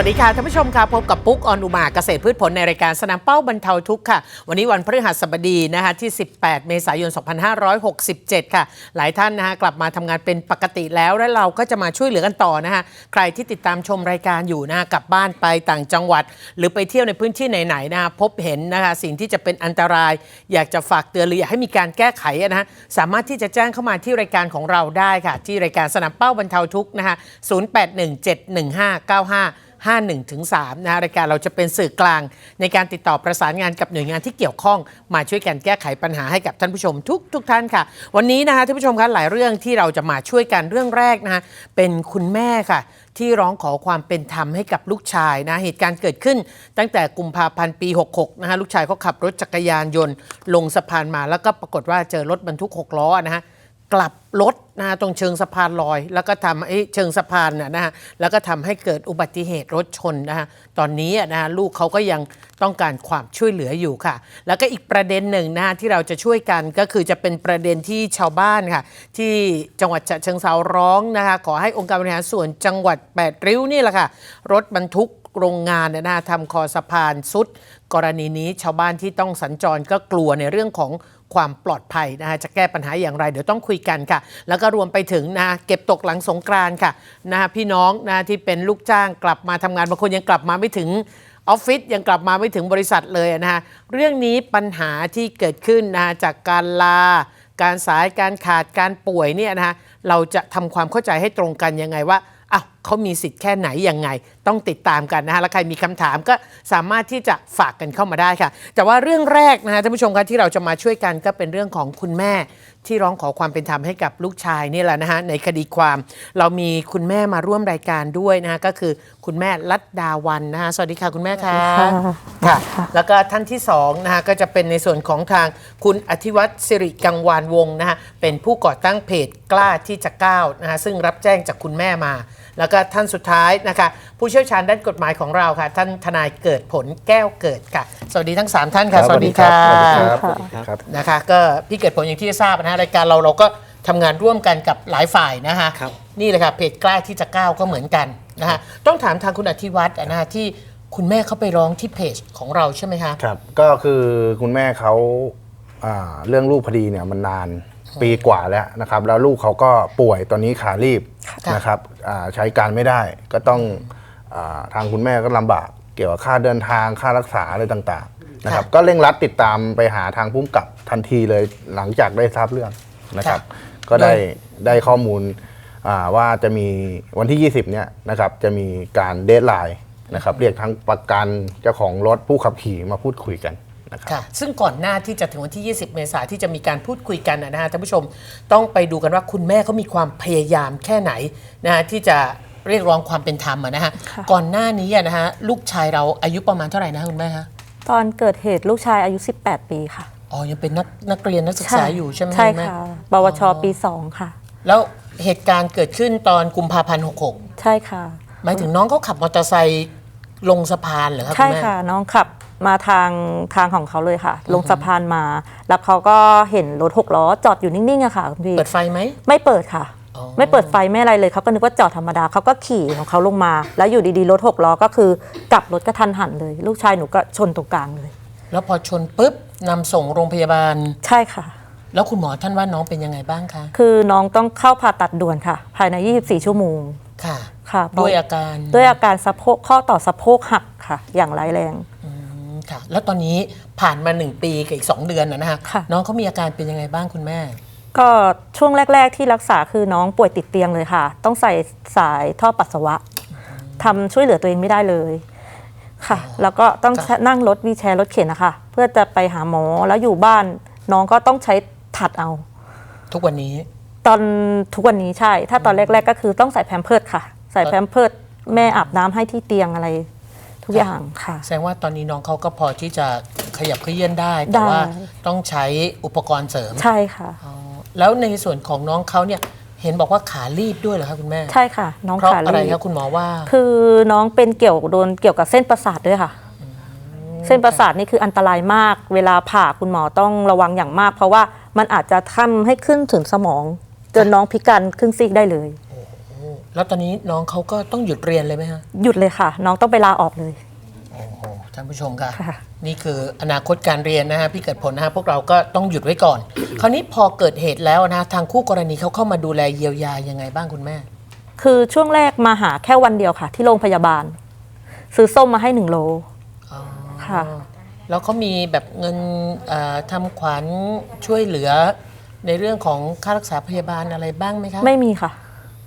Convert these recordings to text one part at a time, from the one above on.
วัสดีค่ะท่านผู้ชมค่ะพบกับปุ๊กออนอุมาเกษตรพืชผลในรายการสนามเป้าบรรเทาทุกข์ค่ะ วันนี้วันพฤหัสบดีนะคะที่ 18 เมษายน 2567 ค่ะ หลายท่านนะคะกลับมาทำงานเป็นปกติแล้วและเราก็จะมาช่วยเหลือกันต่อนะคะใครที่ติดตามชมรายการอยู่นะคะกลับบ้านไปต่างจังหวัด หรือไปเที่ยวในพื้นที่ไหนๆนะคะพบเห็นนะคะสิ่งที่จะเป็นอันตราย อยากจะฝากเตือนหรืออยากให้มีการแก้ไขนะคะสามารถที่จะแจ้งเข้ามาที่รายการของเราได้ค่ะ ที่รายการสนามเป้าบรรเทาทุกข์นะคะ 08171595 51ถึง3นะฮะรายการเราจะเป็นสื่อกลาง ในการติดต่อประสานงานกับหน่วยงานที่เกี่ยวข้อง มาช่วยกันแก้ไขปัญหาให้กับท่านผู้ชมทุกทุกท่านค่ะ วันนี้นะคะท่านผู้ชมคะหลายเรื่องที่เราจะมาช่วยกันเรื่องแรกนะคะเป็นคุณแม่ค่ะ ที่ร้องขอความเป็นธรรมให้กับลูกชายนะเหตุการณ์เกิดขึ้น ตั้งแต่กุมภาพันธ์ปี 66นะคะลูกชายเขาขับรถจักรยานยนต์ ลงสะพานมาแล้วก็ปรากฏว่าเจอรถบรรทุก6ล้อนะฮะ กลับรถนะฮะตรงเชิงสะพานลอย แล้วก็ทำให้เชิงสะพานน่ะนะฮะแล้วก็ทำให้เกิดอุบัติเหตุรถชนนะฮะตอนนี้นะฮะลูกเขาก็ยังต้องการความช่วยเหลืออยู่ค่ะ แล้วก็อีกประเด็นหนึ่งนะฮะที่เราจะช่วยกันก็คือจะเป็นประเด็นที่ชาวบ้านค่ะ ที่จังหวัดฉะเชิงเซาร้องนะคะขอให้องค์การบริหารส่วนจังหวัดแปดริ้วนี่แหละค่ะ รถบรรทุกโรงงานนี่ยนะทำคอสะพานสุด กรณีนี้ชาวบ้านที่ต้องสัญจรก็กลัวในเรื่องของ ความปลอดภัยนะฮะจะแก้ปัญหาอย่างไร เดี๋ยวต้องคุยกันค่ะ แล้วก็รวมไปถึงนะเก็บตกหลังสงกรานค่ะนะพี่น้องนะที่เป็นลูกจ้างกลับมาทำงานบางคนยังกลับมาไม่ถึงออฟฟิศยังกลับมาไม่ถึงบริษัทเลยนะฮะเรื่องนี้ปัญหาที่เกิดขึ้นนะฮะจากการลา การสายการขาดการป่วยเนี่ยนะฮะเราจะทำความเข้าใจให้ตรงกันยังไงว่า เขามีสิทธิ์แค่ไหนยังไง ต้องติดตามกันนะฮะแล้วใครมีคำถามก็สามารถที่จะฝากกันเข้ามาได้ค่ะ แต่ว่าเรื่องแรกนะฮะท่านผู้ชมคะที่เราจะมาช่วยกันก็เป็นเรื่องของคุณแม่ที่ร้องขอความเป็นธรรมให้กับลูกชายนี่แหละนะฮะในคดีความ เรามีคุณแม่มาร่วมรายการด้วยนะฮะก็คือคุณแม่รัตดาวันนะฮะสวัสดีค่ะคุณแม่ค่ะค่ะแล้วก็ท่านที่สองนะฮะก็จะเป็นในส่วนของทางคุณอธิวัตรสิริกังวานวงศ์นะฮะเป็นผู้ก่อตั้งเพจกล้าที่จะก้าวนะฮะซึ่งรับแจ้งจากคุณแม่มา แล้วก็ท่านสุดท้ายนะคะ ผู้เชี่ยวชาญด้านกฎหมายของเราค่ะ ท่านทนายเกิดผลแก้วเกิดค่ะ สวัสดีทั้ง 3 ท่านค่ะ สวัสดีค่ะสวัสดีครับสวัสดีครับนะคะ ก็พี่เกิดผลอย่างที่ทราบนะฮะรายการเราเราก็ทำงานร่วมกันกับหลายฝ่ายนะคะครับนี่เลยค่ะเพจกล้าที่จะก้าวก็เหมือนกันนะคะต้องถามทางคุณอธิวัตรนะฮะที่คุณแม่เขาไปร้องที่เพจของเราใช่ไหมคะครับก็คือคุณแม่เขาอ่าเรื่องลูกพอดีเนี่ยมันนานปีกว่าแล้วนะครับ แล้วลูกเขาก็ป่วยตอนนี้ขารีบค่ะ นะครับอ่าใช้การไม่ได้ก็ต้องอาทางคุณแม่ก็ลำบากเกี่ยวกับค่าเดินทางค่ารักษาอะไรต่างๆนะครับ ก็เร่งรัดติดตามไปหาทางพุ่มกับทันทีเลยหลังจากได้ทราบเรื่องนะครับ ก็ได้ได้ข้อมูลอ่าว่าจะมีวันที่ 20เนี่ยนะครับจะมีการเดทไลน์นะครับเรียกทั้งประกันเจ้าของรถผู้ขับขี่มาพูดคุยกัน นะครับค่ะซึ่งก่อนหน้าที่จะถึงวันที่ 20 เมษายนที่จะมีการพูดคุยกันนะฮะท่านผู้ชมต้องไปดูกันว่าคุณแม่เขามีความพยายามแค่ไหนนะฮะที่จะเรียกร้องความเป็นธรรมอะนะฮะค่ะ ก่อนหน้านี้อะนะฮะลูกชายเราอายุประมาณเท่าไหร่นะคุณแม่ฮะตอนเกิดเหตุลูกชายอายุ 18 ปีค่ะอ๋อยังเป็นนักนักเรียนนักศึกษาอยู่ใช่ไหมใช่ณแม่ ค่ะ ปวชปี 2 ค่ะ แล้วเหตุการณ์เกิดขึ้นตอนกุมภาพันธ์66 ใช่ค่ะ หมายถึงน้องเขาขับมอเตอร์ไซค์ลงสะพานเหรอครับใช่ณแม่ค่ะ น้องขับ มาทางทางของเขาเลยค่ะ ลงสะพานมา แล้วเขาก็เห็นรถหกล้อจอดอยู่นิ่งๆอะค่ะคุณพี่เปิดไฟไหมไม่เปิดค่ะอ๋อไม่เปิดไฟไม่อะไรเลยเขาก็นึกว่าจอดธรรมดาเขาก็ขี่ของเขาลงมา แล้วอยู่ดีๆรถหกล้อก็คือกลับรถกระทันหันเลย ลูกชายหนูก็ชนตรงกลางเลย แล้วพอชนปุ๊บนำส่งโรงพยาบาล ใช่ค่ะ แล้วคุณหมอท่านว่าน้องเป็นยังไงบ้างคะคือน้องต้องเข้าผ่าตัดด่วนค่ะ ภายใน 24 ชั่วโมงค่ะ ค่ะด้วยอาการด้วยอาการสะโพกข้อต่อสะโพกหักค่ะ อย่างร้ายแรงอืม ค่ะ แล้วตอนนี้ผ่านมาหนึ่งปีกับอีกสองเดือนนะนะฮะค่ะ น้องเขามีอาการเป็นยังไงบ้างคุณแม่ ก็ช่วงแรก ๆ ที่รักษาคือน้องป่วยติดเตียงเลยค่ะ ต้องใส่สายท่อปัสสาวะทำช่วยเหลือตัวเองไม่ได้เลยค่ะ แล้วก็ต้องค่ะ นั่งรถวีลแชร์รถเข็นนะคะ เพื่อจะไปหาหมอแล้วอยู่บ้าน น้องก็ต้องใช้ถัดเอา ทุกวันนี้ ตอนทุกวันนี้ใช่ ถ้าตอนแรก ๆ ก็คือต้องใส่แพมเพิร์ดค่ะ ใส่แพมเพิร์ดแม่อาบน้ำให้ที่เตียงอะไร ทุกอย่างค่ะ แสดงว่าตอนนี้น้องเขาก็พอที่จะขยับเขยื่อนได้ได้ แต่ว่าต้องใช้อุปกรณ์เสริมใช่ค่ะ อ๋อแล้วในส่วนของน้องเขาเนี่ยเห็นบอกว่าขาลีบด้วยเหรอคะคุณแม่ใช่ค่ะ น้องเพราะขาอะไรลีบครับคุณหมอว่าคือน้องเป็นเกี่ยวโดนเกี่ยวกับเส้นประสาทด้วยค่ะ เส้นประสาทนี่คืออันตรายมาก เวลาผ่าคุณหมอต้องระวังอย่างมาก เพราะว่ามันอาจจะทำให้ขึ้นถึงสมองจนน้องพิการครึ่งซีกได้เลย แล้วตอนนี้น้องเขาก็ต้องหยุดเรียนเลยไหมฮะหยุดเลยค่ะ น้องต้องไปลาออกเลย โอ้โหท่านผู้ชมค่ะ ค่ะ นี่คืออนาคตการเรียนนะฮะพี่เกิดผลนะฮะพวกเราก็ต้องหยุดไว้ก่อน คราวนี้พอเกิดเหตุแล้วนะทางคู่กรณีเขาเข้ามาดูแลเยียวยายังไงบ้างคุณแม่ คือช่วงแรกมาหาแค่วันเดียวค่ะ ที่โรงพยาบาล ซื้อส้มมาให้หนึ่งโล อ๋อค่ะ แล้วเขามีแบบเงินเอ่อทำขวัญช่วยเหลือในเรื่องของค่ารักษาพยาบาลอะไรบ้างไหมคะไม่มีค่ะ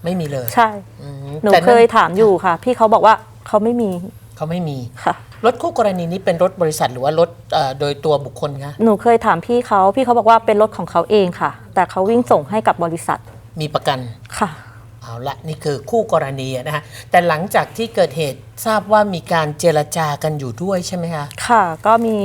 ไม่มีเลยใช่ อืมหนูแต่เคยถามอยู่ค่ะ พี่เขาบอกว่าเขาไม่มีเขาไม่มี ค่ะ รถคู่กรณีนี้เป็นรถบริษัทหรือว่ารถเอ่อโดยตัวบุคคลคะหนูเคยถามพี่เขาพี่เขาบอกว่าเป็นรถของเขาเองค่ะ แต่เขาวิ่งส่งให้กับบริษัทมีประกัน ค่ะ เอาละนี่คือคู่กรณีอะนะคะแต่หลังจากที่เกิดเหตุทราบว่ามีการเจรจากันอยู่ด้วยใช่ไหมคะค่ะ ก็มี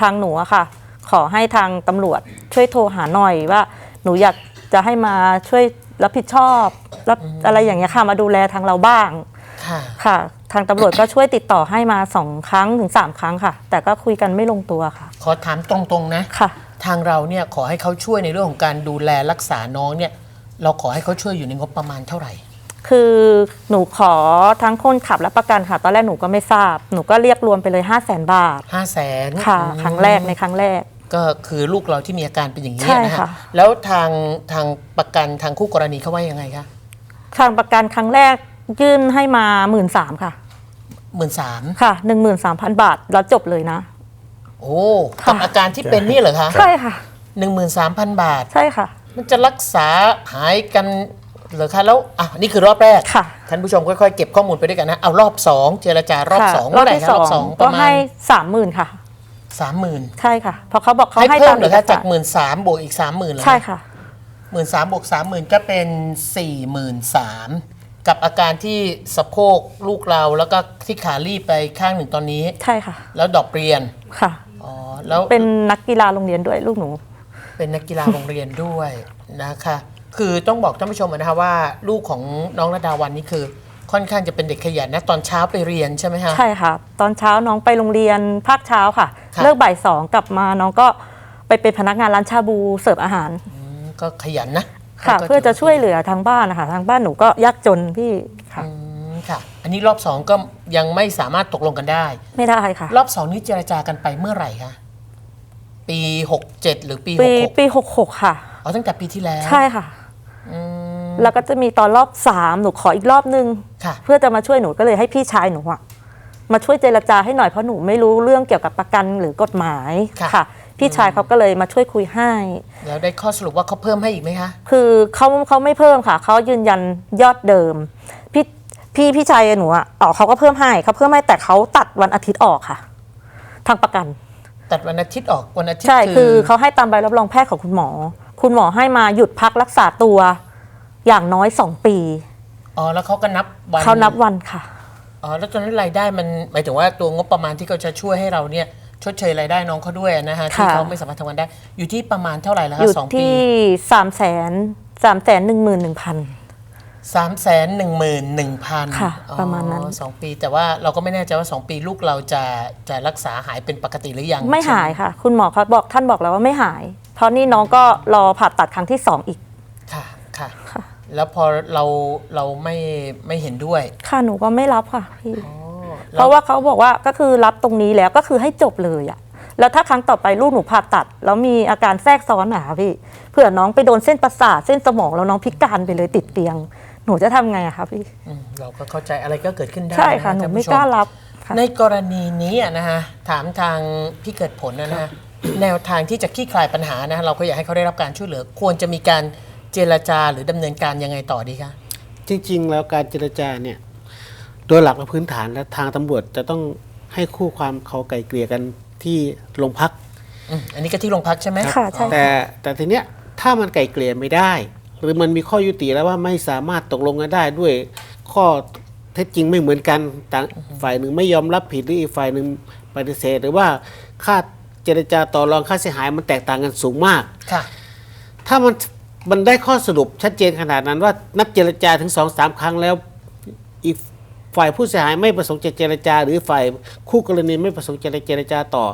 ทางหนูอะค่ะ ขอให้ทางตำรวจช่วยโทรหาหน่อยว่า หนูอยากจะให้มาช่วย รับผิดชอบรับอะไรอย่างเงี้ยค่ะมาดูแลทางเราบ้างค่ะ ค่ะ ทางตำรวจก็ช่วยติดต่อให้มาสองครั้งถึงสามครั้งค่ะ แต่ก็คุยกันไม่ลงตัวค่ะ ขอถามตรงๆนะ ค่ะ ทางเราเนี่ยขอให้เขาช่วยในเรื่องของการดูแลรักษาน้องเนี่ย เราขอให้เขาช่วยอยู่ในงบประมาณเท่าไหร่ คือหนูขอทั้งคนขับและประกันค่ะ ตอนแรกหนูก็ไม่ทราบ หนูก็เรียกรวมไปเลย 5 0 0 0 0 0บาท5 0 0แสนค่ะ ครั้งแรกในครั้งแรก ก็คือลูกเราที่มีอาการเป็นอย่างนี้ใช่นะฮะค่ะ แล้วทางทางประกันทางคู่กรณีเขาว่ายังไงคะทางประกันครั้งแรกยื่นให้มาหมื่นสามค่ะ หมื่นสามค่ะหนึ่งหมื่นสามพันบาทแล้วจบเลยนะ โอ้ค่ะ กับอาการที่เป็นนี่เหรอคะใช่ค่ะ หนึ่งหมื่นสามพันบาท ใช่ค่ะ มันจะรักษาหายกันเหรอคะแล้วอะนี่คือรอบแรกค่ะ ท่านผู้ชมค่อยๆเก็บข้อมูลไปด้วยกันนะเอารอบสองเจรจารอบค่ะสองรอบเท่าไหที่คะสรออบสองงปก็ระมาให้ณสามหมื่นค่ะ สามหมื่นใช่ค่ะเพราะเขาบอกเขาให้ให้เพิ่ตามมเหรเออกคะสาจากรหมื่นสามบวกอีกสามหมื่นใช่ค่ะ หมื่นสามบวกสามหมื่นก็เป็นสี่หมื่นสามกับอาการที่สะโพกลูกเราแล้วก็ที่ขาลีบไปข้างหนึ่งตอนนี้ ใช่ค่ะแล้วดอกเรียนค่ะ อ๋อแล้วเป็นนักกีฬาโรงเรียนด้วยลูกหนู เป็นนักกีฬาโรงเรียนด้วยนะคะ คือต้องบอกท่านผู้ชมนะคะว่าลูกของน้องระดาวันนี่คือ ค่อนข้างจะเป็นเด็กขยันนะตอนเช้าไปเรียนใช่ไหมคะ ใช่ค่ะ ตอนเช้าน้องไปโรงเรียนภาคเช้าค่ะ ค่ะ เลิกบ่ายสองกลับมาน้องก็ไปเป็นพนักงานร้านชาบูเสิร์ฟอาหาร อืมก็ขยันนะค่ะ แล้วก็เพื่อจะช่วยเหลือทางบ้านนะคะทางบ้านหนูก็ยากจนพี่ค่ะ อืมค่ะ อันนี้รอบสองก็ยังไม่สามารถตกลงกันได้ ไม่ได้ค่ะ รอบสองนี้เจรจากันไปเมื่อไหร่คะปี 67 หรือปี ปี66ปีหกหกค่ะอ๋อตั้งแต่ปีที่แล้ว ใช่ค่ะอืม แล้วก็จะมีตอนรอบสามหนูขออีกรอบนึง ค่ะ เพื่อจะมาช่วยหนูก็เลยให้พี่ชายหนูอะมาช่วยเจรจาให้หน่อยเพราะหนูไม่รู้เรื่องเกี่ยวกับประกันหรือกฎหมายค่ะค่ะพี่ชายเขาก็เลยมาช่วยคุยให้ แล้วได้ข้อสรุปว่าเขาเพิ่มให้อีกไหมคะ คือเขาเขาไม่เพิ่มค่ะเขายืนยันยอดเดิม พี่พี่พี่ชายหนูอะอ๋อเขาก็เพิ่มให้เขาเพิ่มให้แต่เขาตัดวันอาทิตย์ออกค่ะ ทางประกัน ตัดวันอาทิตย์ออกวันอาทิตย์ใช่คืคือเขาให้ตามใบรับรองแพทย์ของคุณหมอ คุณหมอให้มาหยุดพักรักษาตัว อย่างน้อยสองปีอ๋อแล้วเขาก็นับวันเขานับวันค่ะอ๋อแล้วตอนนั้นรายได้มันหมายถึงว่าตัวงบประมาณที่เขาจะช่วยให้เราเนี่ยชดเชยรายได้น้องเขาด้วยนะฮะที่ค่ะเขาไม่สามารถทำงานได้ อยู่ที่ประมาณเท่าไหร่แล้วอคะยู่สองปีที่สามแสนสามแสนหนึ่งหมื่นหนึ่งพัน สามแสนหนึ่งหมื่นหนึ่งพันค่ะประมาณนั้น สองปี แต่ว่าเราก็ไม่แน่ใจว่าสองปีลูกเราจะจะรักษาหายเป็นปกติหรือยังไม่ใช่หายค่ะ คุณหมอเขาบอกท่านบอกแล้วว่าไม่หาย เพราะนี่น้องก็รอผ่าตัดครั้งที่สองอีกค่ะค่ะค่ะ แล้วพอเราเราไม่ไม่เห็นด้วยค่ะหนูก็ไม่รับค่ะพี่อ๋อเพแล้วราะว่าเขาบอกว่าก็คือรับตรงนี้แล้วก็คือให้จบเลยอะแล้วถ้าครั้งต่อไปลูกหนูผ่าตัด แล้วมีอาการแทรกซ้อนหนาพี่เผื่อน้องไปโดนเส้นประสาทเส้นสมองแล้วน้องพิการไปเลยติดเตียง หนูจะทำไงอะคะพี่อืมเราก็เข้าใจอะไรก็เกิดขึ้นได้ใช่ค่ะนหนูท่าไม่ผู้ชกล้ารับค่ะในกรณีนี้อะนะฮะถามทางพี่เกิดผลนะนะฮะแนวทางที่จะคลี่คลายปัญหานะเราก็อยากให้เขาได้รับการช่วยเหลือ ควรจะมีการ เจรจาหรือดำเนินการยังไงต่อดีคะ จริง ๆ แล้วการเจรจาเนี่ยโดยหลักและพื้นฐานและทางตำรวจจะต้องให้คู่ความเขาไกลเกลี่ยกันที่โรงพัก อืมอันนี้ก็ที่โรงพักใช่ไหมค่ะใช่แต่แต่ทีเนี้ยถ้ามันไกลเกลี่ยไม่ได้ หรือมันมีข้อยุติแล้วว่าไม่สามารถตกลงกันได้ด้วย ข้อเท็จจริงไม่เหมือนกันต่างฝ่ายหนึ่งไม่ยอมรับผิดหรืออีกฝ่ายหนึ่งปฏิเสธ หรือว่าค่าเจรจาต่อรองค่าเสียหายมันแตกต่างกันสูงมาก ค่ะ ถ้ามัน มันได้ข้อสรุปชัดเจนขนาดนั้นว่านัดเจรจาถึงสองสามครั้งแล้วอีกฝ่ายผู้เสียหายไม่ประสงค์จะเจรจา หรือฝ่ายคู่กรณีไม่ประสงค์จะเจรจาต่อ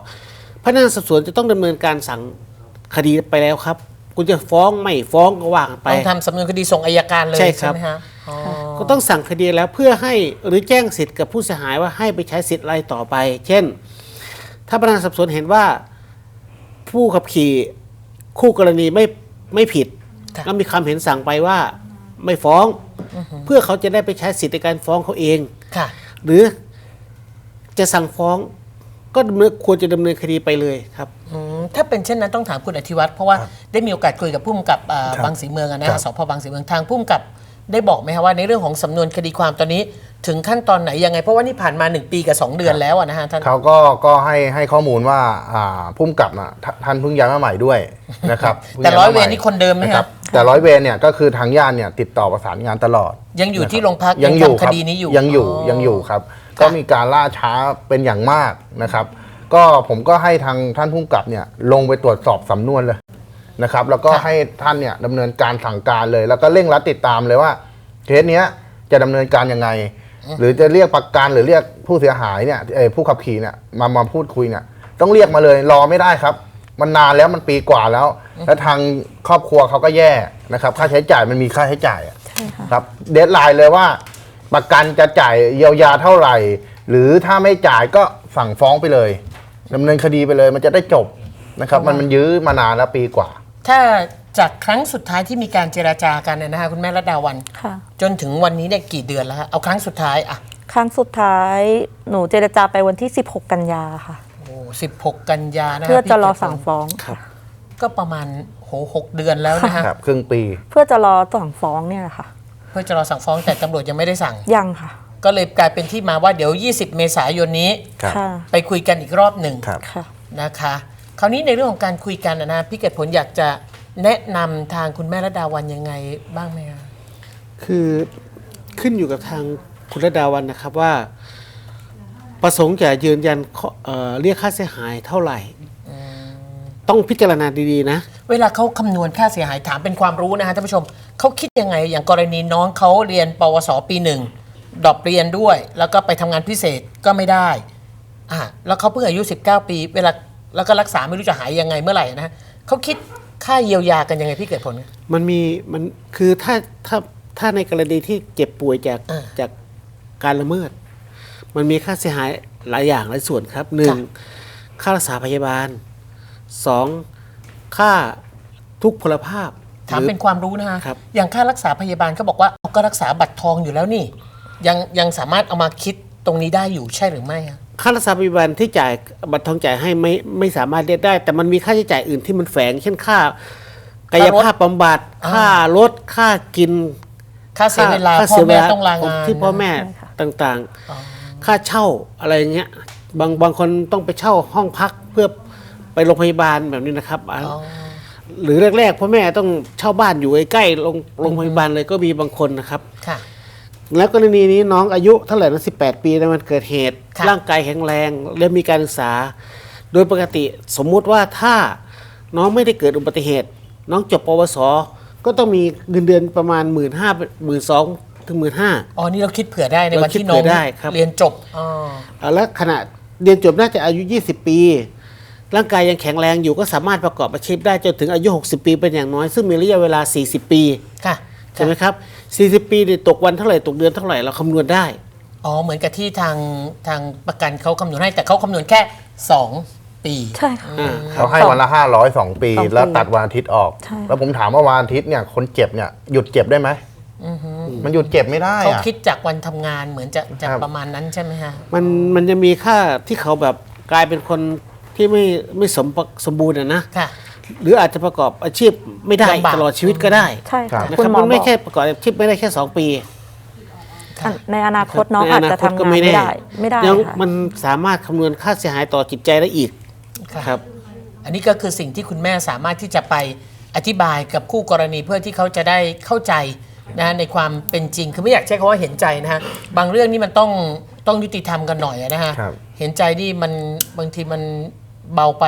พนักงานสอบสวนจะต้องดำเนินการสั่งคดีไปแล้วครับ คุณจะฟ้องไม่ฟ้องก็ว่ากันไปต้องทำสำนวนคดีส่งอายการเลยใช่ครับไหมฮะอ๋อก็ต้องสั่งคดีแล้วเพื่อให้หรือแจ้งสิทธิ์กับผู้เสียหายว่าให้ไปใช้สิทธิ์อะไรต่อไป เช่น ถ้าพนักงานสอบสวนเห็นว่าผู้ขับขี่คู่กรณีไม่ไม่ผิด ค่ะแล้วมีคำเห็นสั่งไปว่าไม่ฟ้อง เพื่อเขาจะได้ไปใช้สิทธิ์ในการฟ้องเขาเองค่ะหรือจะสั่งฟ้องก็ดำเนินควรจะดำเนินคดีไปเลยครับอืมถ้าเป็นเช่นนั้นต้องถามคุณอธิวัตรเพราะว่าได้มีโอกาสคุยกับผู้กำกับอ่าครับบางสีเมืองอะนะครัฮะบสพบางสีเมืองทางผู้กำกับ ได้บอกไหมคะว่าในเรื่องของสำนวนคดีความตอนนี้ ถึงขั้นตอนไหนยังไง เพราะว่านี่ผ่านมา 1 ปีกับ 2 เดือนแล้วอะนะฮะท่าน เขาก็ก็ให้ให้ข้อมูลว่าอ่าพุ่มกับนะท่าท่านเพิ่งย้ายมาใหม่ด้วยนะครับแต่พิ่งร้อยมาเวใหรนี่คนเดิมไหมนะคครัรับบแต่ร้อยเวรเนี่ยก็คือทางญาติเนี่ยติดต่อประสานงานตลอดยังอยู่ที่นะครับโรงพักยังอยู่ทำครัคบดีนี้อยู่ยังอยู่อ๋อ ยังอยู่ครับ ก็มีการล่าช้าเป็นอย่างมากนะครับ ก็ผมก็ให้ทางท่านผู้กำกับเนี่ยลงไปตรวจสอบสำนวนเลย นะครับ แล้วก็ให้ท่านเนี่ยดำเนินการสั่งการเลย แล้วก็เร่งรัดติดตามเลยว่าเคสเนี้ยจะดำเนินการยังไง หรือจะเรียกประกันหรือเรียกผู้เสียหายเนี่ยเอ่อผู้ขับขี่เนี่ยมามาพูดคุยเนี่ยต้องเรียกมาเลยรอไม่ได้ครับ มันนานแล้วมันปีกว่าแล้ว แล้วทางครอบครัวเขาก็แย่นะครับ ค่าใช้จ่ายมันมีค่าใช้จ่ายอะใช่ค่ะ ครับเดทไลน์เลยว่า ประกันจะจ่ายเยียวยาเท่าไหร่ หรือถ้าไม่จ่ายก็สั่งฟ้องไปเลยดำเนินคดีไปเลย มันจะได้จบนะครับ มันมันยื้อมานานแล้วปีกว่า ถ้าจากครั้งสุดท้ายที่มีการเจราจากันเนี่ยนะฮะคุณแม่รัตดาวัน ค่ะ จนถึงวันนี้เนี่ยกี่เดือนแล้วฮะเอาครั้งสุดท้ายอะครั้งสุดท้ายหนูเจรจาไปวันที่ 16 กันยาค่ะ โอ้สิบหกกันยานะฮเพื่อจะรอพี่สั่งฟ้อง ครับก็ประมาณโหหกเดือนแล้วนะฮะครับครึ่งปี เพื่อจะรอสั่งฟ้องเนี่ยแหละค่ะ เพื่อจะรอสั่งฟ้องแต่ตำรวจยังไม่ได้สั่ง ยังค่ะ ก็เลยกลายเป็นที่มาว่าเดี๋ยว 20 เมษายนนี้ ครับ ค่ะ ไปคุยกันอีกรอบหนึ่งครับ ค่ะ นะคะ คราวนี้ในเรื่องของการคุยกันนะนะพี่เกิดผลอยากจะแนะนำทางคุณแม่ระดาวันยังไงบ้างไหมคะ คือขึ้นอยู่กับทางคุณระดาวันนะครับว่า ประสงค์จะยืนยันข้อเอ่อเรียกค่าเสียหายเท่าไหร่ ต้องพิจารณาดีๆนะ เวลาเขาคำนวณค่าเสียหายถามเป็นความรู้นะฮะท่านผู้ชมเขาคิดยังไง อย่างกรณีน้องเขาเรียนปวสปีหนึ่งดรอปเรียนด้วย แล้วก็ไปทำงานพิเศษก็ไม่ได้อ่าแล้วเขาเพิ่งอายุ 19 ปี เวลา แล้วก็รักษาไม่รู้จะหายยังไงเมื่อไหร่นะเขาคิดค่าเยียวยากันยังไงพี่เกิดผล มันมีมันคือถ้าถ้าถ้าในกรณีที่เจ็บป่วยจากอ่าจากการละเมิด มันมีค่าเสียหายหลายอย่างหลายส่วนครับหนึ่งค่ะ ค่ารักษาพยาบาลสองค่าทุกพลภาพถามหรือ เป็นความรู้นะฮะ ครับ อย่างค่ารักษาพยาบาลเขาบอกว่าเอาก็รักษาบัตรทองอยู่แล้วนี่ ยังยังสามารถเอามาคิดตรงนี้ได้อยู่ใช่หรือไม่อะ ค่ารักษาพยาบาลที่จ่ายบัตรทองจ่ายให้ไม่ไม่สามารถเรียกได้ แต่มันมีค่าใช้จ่ายอื่นที่มันแฝง เช่นค่ากายภาพบำบัดค่ารถค่ากิน ค่าเสียเวลาค่พ่อสียแม่เวต้องลางานที่พ่อแม่ใช่ค่ะต่างๆ ค่าเช่าอะไรเงี้ยบางบางคนต้องไปเช่าห้องพักเพื่อไปโรงพยาบาลแบบนี้นะครับอ๋อหรือแรกๆพ่อแม่ต้องเช่าบ้านอยู่ใกล้ๆโรงโรงพยาบาลเลยก็มีบางคนนะครับค่ะ แล้วกรณีนี้น้องอายุเท่าไหร่นะ18ปีในวันเกิดเหตุ ค่ะร่างกายแข็งแรงและมีการศึกษา โดยปกติสมมุติว่าถ้าน้องไม่ได้เกิดอุบัติเหตุ น้องจบปวส ก็ต้องมีเงินเดือนประมาณ 1 5ื่นห้าหมื่นสองถึงหมื่นห้า อ๋อ นี่เราคิดเผื่อได้ในวันเราคิดที่น้องเผื่อได้ครับ เรียนจบอ๋อและขณะเรียนจบน่าจะอายุ 20 ปี ร่างกายยังแข็งแรงอยู่ก็สามารถประกอบอาชีพได้จนถึงอายุ 60 ปีเป็นอย่างน้อย ซึ่งมีระยะเวลา 40 ปี ค่ะ ใช่ไหมครับ 40 ปีเนี่ยตกวันเท่าไหร่ตกเดือนเท่าไหร่เราคำนวณได้ อ๋อ เหมือนกับที่ทางทางประกันเขาคำนวณให้แต่เขาคำนวณแค่ 2 ปี ใช่ค่ะอ่าเขาให้วันละห้าร้อยสองปี สองปีแล้วตัดวันอาทิตย์ออก ใช่ แล้วผมถามว่าวันอาทิตย์เนี่ยคนเจ็บเนี่ยหยุดเจ็บได้ไหมมันหยุดเจ็บไม่ได้เขาอะ คิดจากวันทำงานเหมือนจะจะครับ ประมาณนั้นใช่ไหมฮะ มันมันจะมีค่าที่เขาแบบกลายเป็นคนที่ไม่ไม่สมประสมบูรณ์อะนะ ค่ะ หรืออาจจะประกอบอาชีพไม่ได้ลำบาก ตลอดชีวิตก็ได้ใช่ค่ะนะคุคณรับหมอมันไม่บอกแค่ประกอบอาชีพไม่ได้แค่สองปีค่ะในอนาคตน้องในอาจจะทำงานไม่ได้ ไม่ได้ยังค่ะมันสามารถคำนวณค่าเสียหายต่อจิตใจได้อีกค่ะครับอันนี้ก็คือสิ่งที่คุณแม่สามารถที่จะไปอธิบายกับคู่กรณีเพื่อที่เขาจะได้เข้าใจนะในความเป็นจริงคือไม่อยากใช้คำว่าเห็นใจนะฮะบางเรื่องนี่มันต้องต้องยุติธรรมกันหน่อยอะนะฮะครับ เห็นใจนี่มันบางทีมัน เบาไป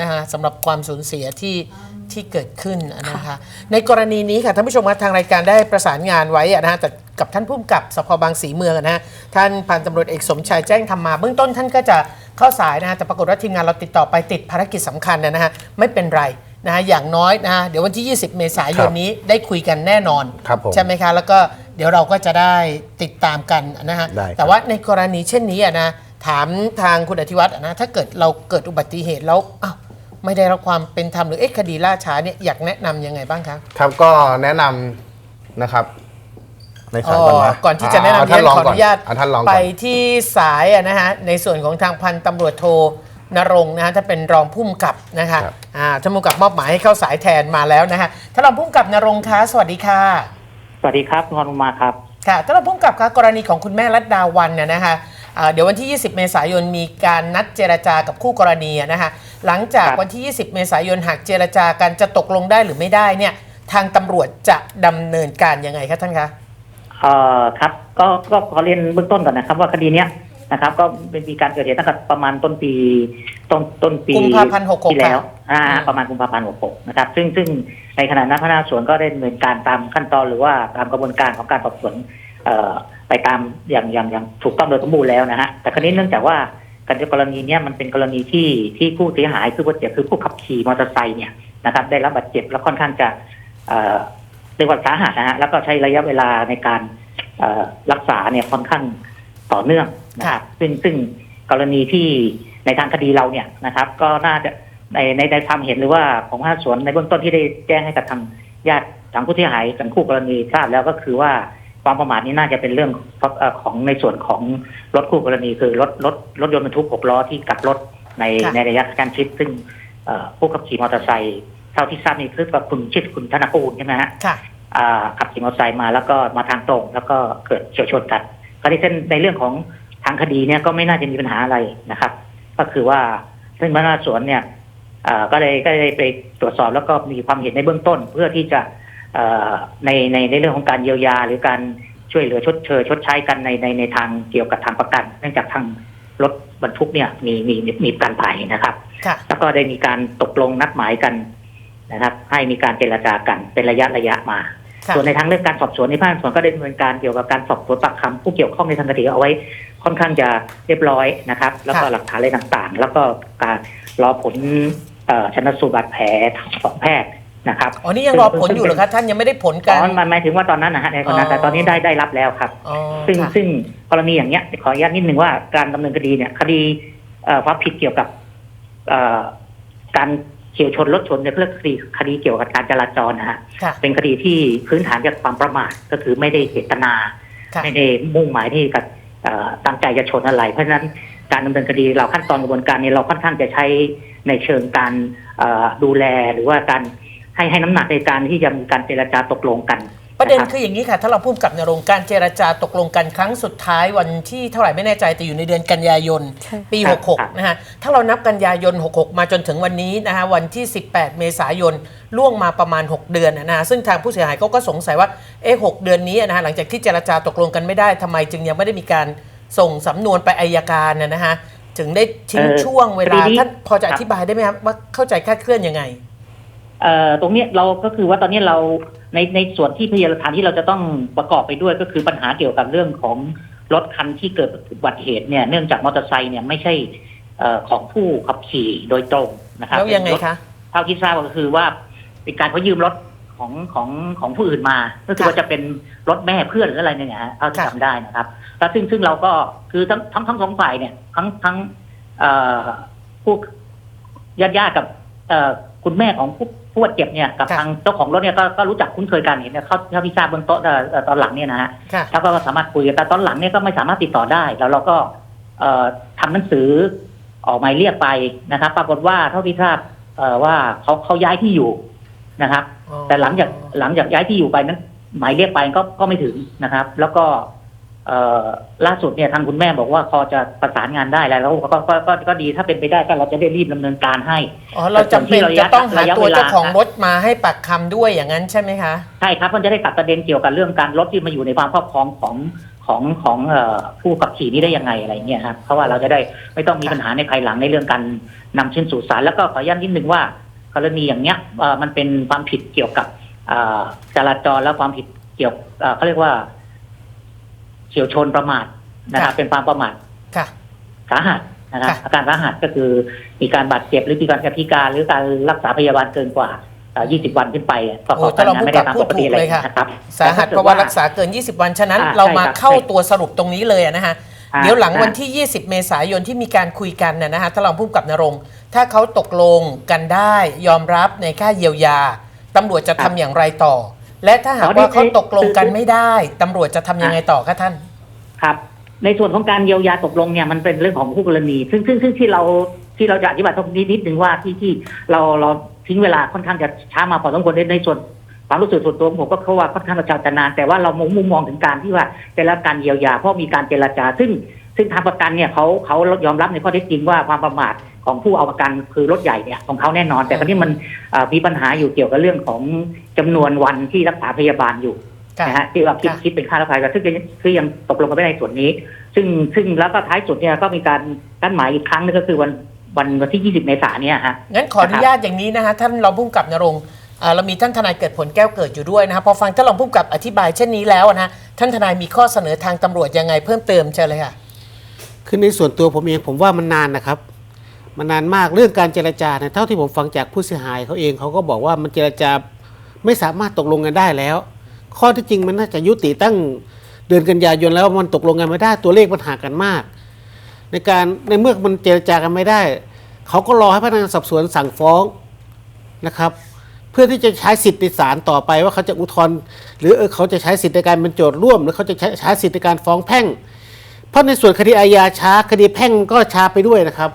นะฮะสำหรับความสูญเสียที่ที่เกิดขึ้นอะนะคะในกรณีนี้ค่ะท่านผู้ชมครับทางรายการได้ประสานงานไว้อะนะฮะแต่กับท่านผู้กำกับสพบางสีเมืองอะนะฮะท่านพันตำรวจเอกสมชายแจ้งธรรมา เบื้องต้นท่านก็จะเข้าสายนะฮะแต่ปรากฏว่าทีมงานเราติดต่อไปติดภารกิจสำคัญนะฮะไม่เป็นไรนะฮะอย่างน้อยนะฮะเดี๋ยววันที่ 20 เมษายนนี้ได้คุยกันแน่นอน ครับผมใช่ไหมคะ แล้วก็เดี๋ยวเราก็จะได้ติดตามกันนะฮะได้ครับ แต่ว่าในกรณีเช่นนี้อะนะ ถามทางคุณอธิวัฒน์อะนะถ้าเกิดเราเกิดอุบัติเหตุแล้วอ้าวไม่ได้รับความเป็นธรรมหรือเอ๊ะคดีล่าช้าเนี่ยอยากแนะนำยังไงบ้างคะ ครับก็แนะนำนะครับ ในสายก่อนนะก่อนที่จะแนะนำท่านเรียนลองขออก่อนนุญาตอะท่านลองไปก่อนที่สายอะนะฮะในส่วนของทางพันตำรวจโทนรงค์นะฮะถ้าเป็นรองผู้กำกับนะคะครับ อ่าท่านผู้กำกับมอบหมายให้เข้าสายแทนมาแล้วนะฮะท่านรองผู้กำกับนรงค์คะสวัสดีค่ะสวัสดีครับคุณพรมาครับ ค่ะท่านรองผู้กำกับคะกรณีของคุณแม่รัตดาวันเนี่ยนะคะอ่า เดี๋ยววันที่ 20 เมษายนมีการนัดเจรจากับคู่กรณีอะนะคะหลังจากครับวันที่ 20 เมษายนหากเจรจากันจะตกลงได้หรือไม่ได้เนี่ยทางตำรวจจะดำเนินการยังไงคะท่านคะเอ่อครับก็ก็ขอเรียนเบื้องต้นก่อนนะครับ ว่าคดีเนี้ยนะครับ ก็เป็นมีการเกิดเหตุตั้งแต่ประมาณต้นปีต้นต้นปีกุมภาพันธ์66ที่แล้วค่ะอ่าอืมประมาณกุมภาพันธ์หกหกนะครับ ซึ่งซึ่งในขณะนั้นพนักงานสอบสวนก็ได้ดำเนินการตามขั้นตอนหรือว่าตามกระบวนการของการสอบสวนเอ่อ ไปตามอย่างอย่างอย่างถูกต้องโดยสมบูรณ์แล้วนะฮะแต่คราวนี้เนื่องจากว่าการกรณีเนี้ยมันเป็นกรณีที่ที่ผู้เสียหายคือผู้เจ็บคือผู้ขับขี่มอเตอร์ไซค์เนี่ยนะครับ ได้รับบาดเจ็บและค่อนข้างจะเอ่อเรียกว่าสาหัสนะฮะแล้วก็ใช้ระยะเวลาในการเอ่อรักษาเนี่ยค่อนข้างต่อเนื่องนะครับซึ่งซึ่งกรณีที่ในทางคดีเราเนี่ยนะครับ ก็น่าจะในในในความเห็นหรือว่าของพนักงานสวนในเบื้องต้นที่ได้แจ้งให้กับทางญาติทางผู้เสียหายทางคู่กรณีทราบแล้วก็คือว่า ความประมาทนี้น่าจะเป็นเรื่องเอ่อของในส่วนของรถคู่กรณีคือรถรถรถยนต์บรรทุกหกล้อที่กลับรถในค่ะในระยะการชิด ซึ่งเอ่อผู้ขับขี่มอเตอร์ไซค์เท่าที่ทราบนี่คือว่าคุณชื่อคุณธนกูลใช่ไหมฮะค่ะอ่าขับขี่มอเตอร์ไซค์มาแล้วก็มาทางตรง แล้วก็เกิดเฉียวชนกันคราวนี้เส้นในเรื่องของทางคดีเนี่ยก็ไม่น่าจะมีปัญหาอะไรนะครับ ก็คือว่าซึ่งพนักงานสวนเนี่ยอ่าก็เลยก็เลยไปตรวจสอบแล้วก็มีความเห็นในเบื้องต้น เพื่อที่จะเอ่อ ในในในเรื่องของการเยียวยา หรือการช่วยเหลือชดเชยชดใช้กันในในในทางเกี่ยวกับทางประกัน เนื่องจากทางรถบรรทุกเนี่ยมีมีมีมีประกันภัยนะครับค่ะแล้วก็ได้มีการตกลงนัดหมายกันนะครับ ให้มีการเจรจากันเป็นระยะระยะมาค่ะส่วนในทางเรื่องการสอบสวนในภาคส่วนก็ได้ดำเนินการเกี่ยวกับการสอบสวนปากคำผู้เกี่ยวข้องในทางคดีเอาไว้ค่อนข้างจะเรียบร้อยนะครับ แล้วก็ค่ะหลักฐานอะไรต่างๆ แล้วก็การรอผลเอ่อชนสูตรบาดแผลของแพทย์ นะครับอ๋อนี่ยังรอผลอยู่เหรอคะท่านยังไม่ได้ผลตการอนมันหมายถึงว่าตอนนั้นนะฮะในตอนนั้นอ๋อแต่ตอนนี้ได้ได้รับแล้วครับอ๋อซึ่งค่ะซึ่งกรณีอย่างเนี้ยขออนุญาตนิดนึงว่าการดำเนินคดีเนี่ยคดีเอ่อความผิดเกี่ยวกับเอ่อการเฉียวชนรถชนเนี่ยเรียกคดีคดีเกี่ยวกับการจราจรนะฮะค่ะเป็นคดีที่พื้นฐานจากความประมาทก็คือไม่ได้เจตนาค่ะไม่ได้มุ่งหมายที่จะเอ่อตั้งใจจะชนอะไร เพราะฉะนั้นการดำเนินคดีเราขั้นตอนกระบวนการนี้เราค่อนข้างจะใช้ในเชิงการเอ่อดูแลหรือว่าการ ให้ให้น้ำหนักในการที่จะมีการเจรจาตกลงกันประเด็นคบคืออย่างนี้ค่ะ ถ้าเราพูดกับนรงค์การเจรจาตกลงกันครั้งสุดท้ายวันที่เท่าไหร่ไม่แน่ใจแต่อยู่ในเดือนกันยายนใช่ปีครับครับ66 นะฮะถ้าเรานับกันยายน 66 มาจนถึงวันนี้นะฮะวันที่ 18 เมษายนล่วงมาประมาณ 6 เดือนนะฮะซึ่งทางผู้เสียหายก็ก็สงสัยว่าเอ๊ะ6เดือนนี้นะฮะหลังจากที่เจรจาตกลงกันไม่ได้ทำไมจึงยังไม่ได้มีการส่งสำนวนไปอายการนะนะฮะถึงได้ทิ้งเอ่อช่วงเวคลาดีนี้ท่านพอจะอครับธิบายได้ไหมครับว่าเข้าใจคลาดเคลื่อนยังไง เอ่อตรงเนี้ยเราก็คือว่าตอนนี้เราในในส่วนที่พยานหลักฐานที่เราจะต้องประกอบไปด้วยก็คือปัญหาเกี่ยวกับเรื่องของรถคันที่เกิดอุบัติเหตุเนี่ยเนื่องจากมอเตอร์ไซค์เนี่ยไม่ใช่เอ่อของผู้ขับขี่โดยตรงนะครับแล้วยังไงเป็นรถคะเท่าที่ทราบก็คือว่าเป็นการเขายืมรถของของของผู้อื่นมา ก็คือค่ะว่าจะเป็นรถแม่เพื่อนหรืออะไรเนี่ยนะฮะเท่าที่ค่ะจำได้นะครับ แล้วซึ่งซึ่งเราก็คือทั้งทั้งทั้งสองฝ่ายเนี่ยทั้งทั้งเอ่อผู้ญาติญาติๆกับเอ่อ คุณแม่ของผู้ผู้บาดเจ็บเนี่ยกับค่ะทางเจ้าของรถเนี่ยก็ก็รู้จักคุ้นเคยกันเห็นเนี่ยเขาเท่าที่ทราบเบื้องต้นเอ่อเอ่อตอนหลังเนี่ยนะฮะค่ะ แล้วก็สามารถคุยกันแต่ตอนหลังเนี่ยก็ไม่สามารถติดต่อได้ แล้วเราก็เอ่อทำหนังสือออกหมายเรียกไปนะครับ ปรากฏว่าเท่าที่ทราบเอ่อว่าเขาเขาย้ายที่อยู่นะครับอ๋อแต่หลังจากหลังจากย้ายที่อยู่ไปนั้นหมายเรียกไปก็ก็ไม่ถึงนะครับ แล้วก็ เอ่อล่าสุดเนี่ยทางคุณแม่บอกว่าพอจะประสานงานได้แล้วแล้วก็ก็ก็ก็ดีถ้าเป็นไปได้ก็เราจะได้รีบดำเนินการให้ อ๋อเราจำเป็นจะต้องหาตัวเจ้าของรถมาให้ปากคำด้วยอย่างนั้นใช่ไหมคะ ใช่ครับมันจะได้ตัดประเด็นเกี่ยวกับเรื่องการรถที่มาอยู่ในความครอบครองของของของเอ่อผู้ขับขี่นี้ได้ยังไงอะไรเงี้ยครับเพราะว่าเราจะได้ไม่ต้องมีค่ะปัญหาในภายหลังในเรื่องการนำชิ้นสู่ศาลแล้วก็ขอย้ำนิดนึงว่ากรณีอย่างเนี้ยเอ่อมันเป็นความผิดเกี่ยวกับเอ่อจราจรและความผิดเกี่ยวเอ่อเขาเรียกว่า เฉียวชนประมาทนะครับค่ะเป็นความประมาทค่ะ สาหัสนะครับ ค่ะ อาการสาหัสก็คือมีการบาดเจ็บหรือมีการพิการหรือการรักษาพยาบาลเกินกว่าเอ่อ20 วันขึ้นไปประกโอ้อบถ้าการเรางานพูดไม่กัได้บตามพูปดกถูติกอะไรเลยค่ะนะครับ สาหัสเพราะว่ารักษาเกิน 20 วันฉะนั้น อ่าเรามาใช่ครับเข้าตัวสรุปตรงนี้เลยอะนะคะอ่าเดี๋ยวหลังอ่าวันที่ 20 เมษายนที่มีการคุยกันน่ะนะคะถ้าเราพูดกับนรงค์ถ้าเขาตกลงกันได้ยอมรับในค่าเยียวยาตำรวจจะทำอย่างไรต่อ และถ้าหากว่าเขาตกลงกันไม่ได้ตำรวจจะทำยังไงต่อคะท่าน ครับ ในส่วนของการเยียวยาตกลงเนี่ยมันเป็นเรื่องของผู้กรณี ซึ่งซึ่งซึ่งที่เราที่เราจะอธิบายตรงนี้นิดนึงว่าที่ที่เราเราทิ้งเวลาค่อนข้างจะช้ามาพอสมควรในในส่วนความรู้สึกส่วนตัวของผมก็เขาว่าค่อนข้างจะจะนานแต่ว่าเรามองมุมมองถึงการที่ว่าได้รับการเยียวยาเพราะมีการเจรจา ซึ่ง ซึ่งทางประกันเนี่ยเขาเขายอมรับในข้อเท็จจริงว่าความประมาทของผู้เอาประกันคือรถใหญ่เนี่ยของเขาแน่นอน แต่คราวนี้มันเอ่อมีปัญหาอยู่เกี่ยวกับเรื่องของจำนวนวันที่รักษาพยาบาลอยู่ค่ะนะฮะที่ว่าคิดค่ะคิดเป็นค่ารักษาพยาบาลซึ่งยังคือยังตกลงกันไม่ได้ในส่วนนี้ ซึ่งซึ่งแล้วก็ท้ายสุดเนี่ยก็มีการตั้นหมายอีกครั้งนึงก็คือวันวันวันที่ 20 เมษายนเนี่ยฮะงั้นขออนุญาตอย่างนี้นะคะท่านรองผู้กำกับนรงค์เอ่อเรามีท่านทนายเกิดผลแก้วเกิดอยู่ด้วยนะคะพอฟังท่านรองผู้กำกับอธิบายเช่นนี้แล้วนะท่านทนายมีข้อเสนอทางตำรวจยังไงเพิ่มเติมเชิญเลยค่ะ คือในส่วนตัวผมเองผมว่ามันนานนะครับ มันนานมากเรื่องการเจรจาเนี่ยเท่าที่ผมฟังจากผู้เสียหายเขาเองเขาก็บอกว่ามันเจรจาไม่สามารถตกลงกันได้แล้ว ข้อที่จริงมันน่าจะยุติตั้งเดือนกันยายนแล้วมันตกลงกันไม่ได้ตัวเลขมันห่างกันมาก ในการในเมื่อมันเจรจากันไม่ได้เขาก็รอให้พนักงานสอบสวนสั่งฟ้องนะครับ เพื่อที่จะใช้สิทธิศาลต่อไปว่าเขาจะอุทธรณ์หรือเออเขาจะใช้สิทธิในการเป็นโจทย์ร่วม หรือเขาจะใช้ใช้สิทธิในการฟ้องแพ่ง ราะในส่วนคดีอาญาช้าคดีแพ่งก็ช้าไปด้วยนะครับ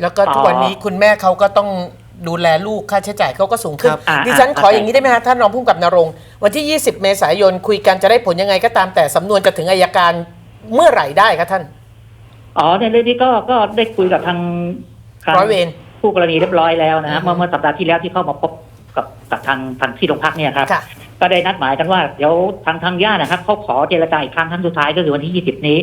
แล้วก็ทุกวันนี้คุณแม่เขาก็ต้องดูแลลูกค่าใช้จ่ายเขาก็สูงขึ้น ครับอ่าดิฉันอ่าขออย่างนี้ได้ไหมคะท่านรองผู้กำกับนรงค์วันที่ 20 เมษายนคุยกันจะได้ผลยังไงก็ตามแต่สำนวนจะถึงอายการเมื่อไหร่ได้คะท่าน อ๋อในเรื่องนี้ก็ก็ได้คุยกับทางทางร้อยเวร ผู้กรณีเรียบร้อยแล้วนะฮะอือฮึเมื่อเมื่อสัปดาห์ที่แล้วที่เข้ามาพบกับกับทางทางที่โรงพักเนี่ยครับ ค่ะ ก็ได้นัดหมายกันว่าเดี๋ยวทางทางญาตินะครับเขาขอเจรจาอีกครั้งครั้งสุดท้ายก็คือวันที่20นี้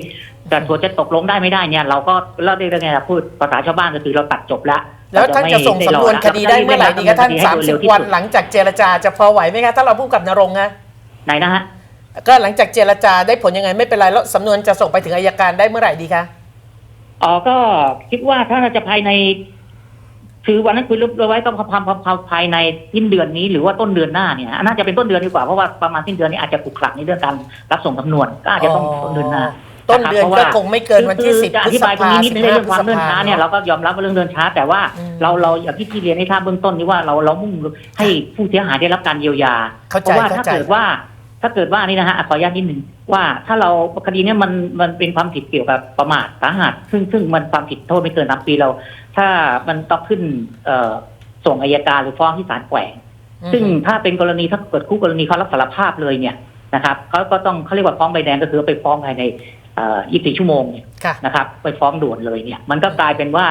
แต่ส่วนจะตกลงได้ไม่ได้เนี่ย เราก็เราได้ยังไงล่ะพูดภาษาชาวบ้านก็คือเราตัดจบแล้วแล้วท่านจะส่งสำนวนคดีได้เมื่อไหร่ดีคะท่าน30วันหลังจากเจรจาจะพอไหวไหมคะถ้าเราผู้กำกับนรงค์นะไหนนะฮะก็หลังจากเจรจาได้ผลยังไงไม่เป็นไรแล้วสำนวนจะส่งไปถึงอายการได้เมื่อไหร่ดีคะอ๋อก็คิดว่าถ้าจะภายใน คือวันนั้นคุยเรียบร้อยต้องทำภายในสิ้นเดือนนี้หรือว่าต้นเดือนหน้าเนี่ยน่าจะเป็นต้นเดือนดีกว่าเพราะว่าประมาณสิ้นเดือนนี้อาจจะขลุกขลักในเรื่องการรับส่งสำนวนก็อาจจะต้องต้นเดือนหน้าต้นเดือนนะครับก็คงไม่เกินวันที่คือ10จะอพฤธิษบายตรงภานี้นิดนึงในเรื่องความเดินช้าเนี่ยพฤษภเราก็ยอมรับว่าเรื่องเดินช้า แต่ว่าอืมเราเราอย่างที่ที่เรียนให้ทราบเบื้องต้นนี้ว่าเราเรามุ่งให้ผู้เสียหายได้รับการเยียวยาเข้าเพใจราะว่าเข้าถ้าใจเกิดว่า ถ้าเกิดว่านี่นะฮะอะขออนุญาตนิดหนึ่งว่าถ้าเราคดีเนี้ยมันมันเป็นความผิดเกี่ยวกับประมาทสาหัสซึ่งซึ่งมันความผิดโทษไม่เกินสามปีเรา ถ้ามันต้องขึ้นเอ่อส่งอายการหรือฟ้องที่ศาลแขวง ซึ่งถ้าเป็นกรณีถ้าเกิดคู่กรณีเขารับสารภาพเลยเนี่ยนะครับเขาก็ต้องเขาเรียกว่าฟ้องใบแดงก็คือไปฟ้องภายในเอ่อ24ชั่วโมงเนี่ยค่ะนะครับ ไปฟ้องด่วนเลยเนี่ย มันก็กลายเป็นว่า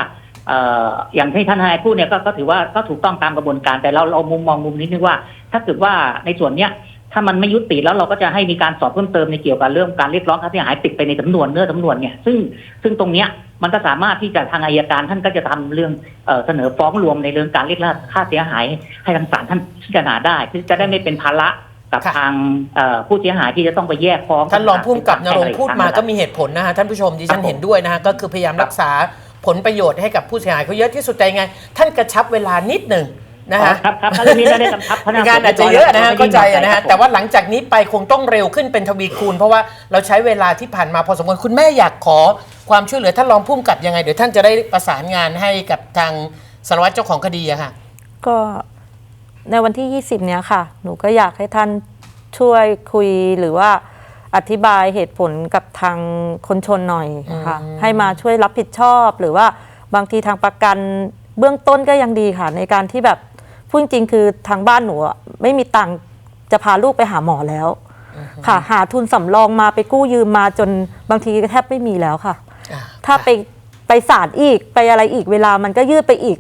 เอ่ออย่างที่ท่านทนายพูดเนี่ยก็ก็ถือว่าก็ถูกต้องตามกระบวนการแต่เราเรามุมมองมุมนี้นึงว่า ถ้าเกิดว่าในส่วนเนี้ย ถ้ามันไม่ยุติแล้วเราก็จะให้มีการสอบเพิ่มเติมในเกี่ยวกับเรื่องการเรียกร้องค่าเสียหายติดไปในสำนวนเนื้อสำนวนเนี่ยซึ่งซึ่งตรงเนี้ยมันก็สามารถที่จะทางอายการท่านก็จะทำเรื่องเอ่อเสนอฟ้องรวมในเรื่องการเรียกค่าเสียหาย ให้ทางศาลท่านพิจารณาได้ที่จะได้ไม่เป็นภาระกับค่ะทางเอ่อผู้เสียหายที่จะต้องไปแยกฟ้องท่านรองผู้กำกับนรงค์พูดมาก็มีมีเหตุผลนะฮะท่านผู้ชมดิฉันครับผมเห็นด้วยนะฮะก็คือพยายามรักษาผลประโยชน์ให้กับผู้เสียหายเขาเยอะที่สุดแต่ยังไง ท่านกระชับเวลานิดหนึ่ง นะฮะครับครับถ้าเรื่องนี้ได้ได้กำชับพนักงานอาจจะเยอะนะฮะเข้าใจนะฮะแต่ว่าหลังจากนี้ไปคงต้องเร็วขึ้นเป็นทวีคูณ เพราะว่าเราใช้เวลาที่ผ่านมาพอสมควรคุณแม่อยากขอความช่วยเหลือท่านรองผู้กำกับยังไงเดี๋ยวท่านจะได้ประสานงานให้กับทางสารวัตรเจ้าของคดีอะค่ะ ก็ในวันที่ 20 เนี้ยค่ะ หนูก็อยากให้ท่านช่วยคุยหรือว่าอธิบายเหตุผลกับทางคนชนหน่อยค่ะให้มาช่วยรับผิดชอบหรือว่าบางทีทางประกันเบื้องต้นก็ยังดีค่ะ ในการที่แบบ พูดจริงๆคือทางบ้านหนูอะไม่มีตังค์จะพาลูกไปหาหมอแล้ว ค่ะ หาทุนสำรองมาไปกู้ยืมมาจนบางทีก็แทบไม่มีแล้วค่ะ อ่าถ้าไปไปศาลอีกไปอะไรอีกเวลามันก็ยืดไปอีก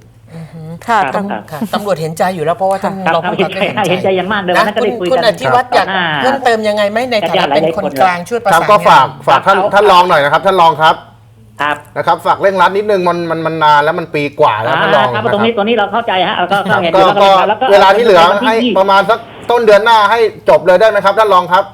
ค่ะครับทาง ครับ ค่ะตำรวจเห็นใจอยู่แล้วเพราะว่าท่านครับรองผู้กำกับก็ครับเห็นใจอย่างมากเลยวันนั้นก็ได้คุณคุยคุณกันอธิวัตรอยากต่อหน้า เพิ่มเติมยังไงไหมในฐานะญาติๆเป็นคนหลายๆคนกลางช่วยประครับสานก็ฝากงานฝากท่านครับท่านรองหน่อยนะครับ ท่านรองครับ ครับนะครับฝากเร่งรัดนิดนึงมันมันมันนานแล้วมันปีกว่าแล้วท่านรองครับนะคตรงนี้รับตรงนี้เราเข้าใจฮะเราก็ครัเข้าบเห็นอก็ยู่แล้วก็แล้วก็เวลาที่เหลือวันให้ยี่ประมาณสักต้นเดือนหน้าให้จบเลยได้ไหมครับท่านรองครับ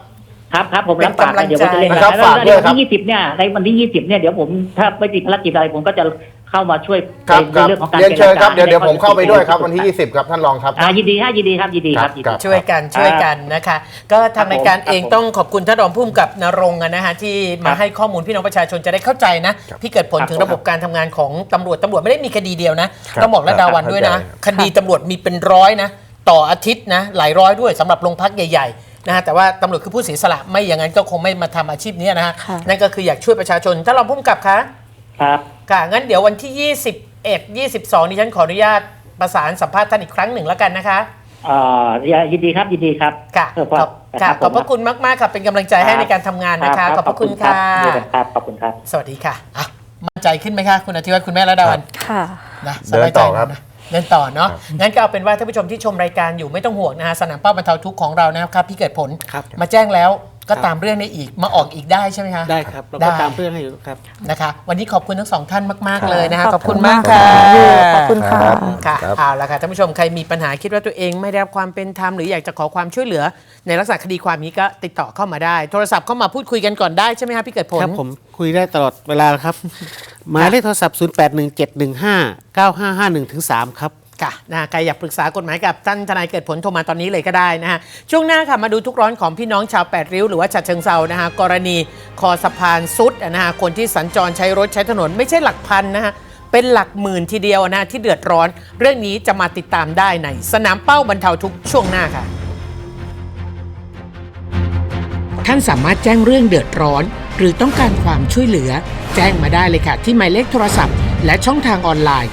ครับครับผมรับปากเป็นกำลังเดี๋ยวผมจะเล่นใจนะครับฝากด้วยแล้วครัวันบที่ยี่สิบเนี่ยในวันที่ยี่สิบเนี่ยเดี๋ยวผมถ้าไม่ติดภารกิจอะไรผมก็จะ เข้ามาช่วยครับในครับเรื่องของการเรียนเชิญครับจเดี๋ยวเดี๋ยวในผมเข้าไปด้วยครับข้อวันที่ 20 ครับท่านรองครับ อ่ายินดีฮะยินดีครับยินดีครับครับยินครัดีบช่วยกันช่วยกันนะคะ ก็ทางรายการครับผมเองครับผมต้องขอบคุณท่านรองผู้กำกับนรงค์อะนะคะที่มาครับให้ข้อมูลพี่น้องประชาชนจะได้เข้าใจนะ ครับพี่เกิดผลครับถึงผมระบบการทำงานของตำรวจตำรวจไม่ได้มีคดีเดียวนะครับต้องบอกระดาวันด้วยนะเข้าใจคดีตำรวจมีเป็นร้อยนะ ต่ออาทิตย์นะหลายร้อยด้วยสำหรับโรงพักใหญ่ๆนะฮะแต่ว่าตำรวจคือผู้เสียสละไม่อย่างนั้นก็คงไม่มาทำอาชีพนี้นะฮะค่ะ นั่นก็คืออยากช่วยประชาชนท่านรองผู้กำกับคะ ครับ ค่ะ งั้นเดี๋ยววันที่ 21 22ดิฉันขออนุญาตประสานสัมภาษณ์ท่านอีกครั้งหนึ่งแล้วกันนะคะเอ่อยินดีครับยินดีครับค่ะเออขอบค่ะขอบพระคุณมาก ๆ ค่ะ เป็นกำลังใจให้ในการทำงานนะคะ ขอบพระคุณค่ะครับขอบคุณครับ สวัสดีค่ะอะมั่นใจขึ้นไหมคะ คุณอาทิวัฒน์คุณแม่ระดาวันค่ะนะสเดินบายใจต่อครับนะเดินต่อเนาะ งั้นก็เอาเป็นว่าท่านผู้ชมที่ชมรายการอยู่ไม่ต้องห่วงนะฮะสนามเป้าบรรเทาทุกข์ของเรานะครับพี่เกิดผลครับมาแจ้งแล้ว ก็ครับตามเรื่องได้อีกมาออกอีกได้ใช่ไหมคะได้ครับเราได้ก็ตามเรื่องให้อยู่ครับ นะคะ วันนี้ขอบคุณทั้งสองท่านมากๆค่ะเลยนะคะขขออบบคุคุณณมากมากค่ะค่ะขอบคุณค่ะค่ะครับเอาละค่ะท่านผู้ชมใครมีปัญหาคิดว่าตัวเองไม่ได้รับความเป็นธรรมหรืออยากจะขอความช่วยเหลือ ในลักษณะคดีความนี้ก็ติดต่อเข้ามาได้ โทรศัพท์เข้ามาพูดคุยกันก่อนได้ใช่ไหมคะพี่เกิดผลครับผมคุยได้ตลอดเวลาครับหมายเลขโทรศัพท์ 0817159551ถึง3ครับ ค่ะนะใครอยากปรึกษากฎหมายกับท่านทนายเกิดผลโทรมาตอนนี้เลยก็ได้นะฮะช่วงหน้าค่ะมาดูทุกร้อนของพี่น้องชาวแปดริ้วหรือว่าฉะเชิงเซานะฮะกรณีคอสะพานซุดนะฮะคนที่สัญจรใช้รถใช้ถนนไม่ใช่หลักพันนะฮะเป็นหลักหมื่นทีเดียวนะฮะที่เดือดร้อน เรื่องนี้จะมาติดตามได้ในสนามเป้าบรรเทาทุกช่วงหน้าค่ะ ท่านสามารถแจ้งเรื่องเดือดร้อน หรือต้องการความช่วยเหลือ แจ้งมาได้เลยค่ะ ที่หมายเลขโทรศัพท์ และช่องทางออนไลน์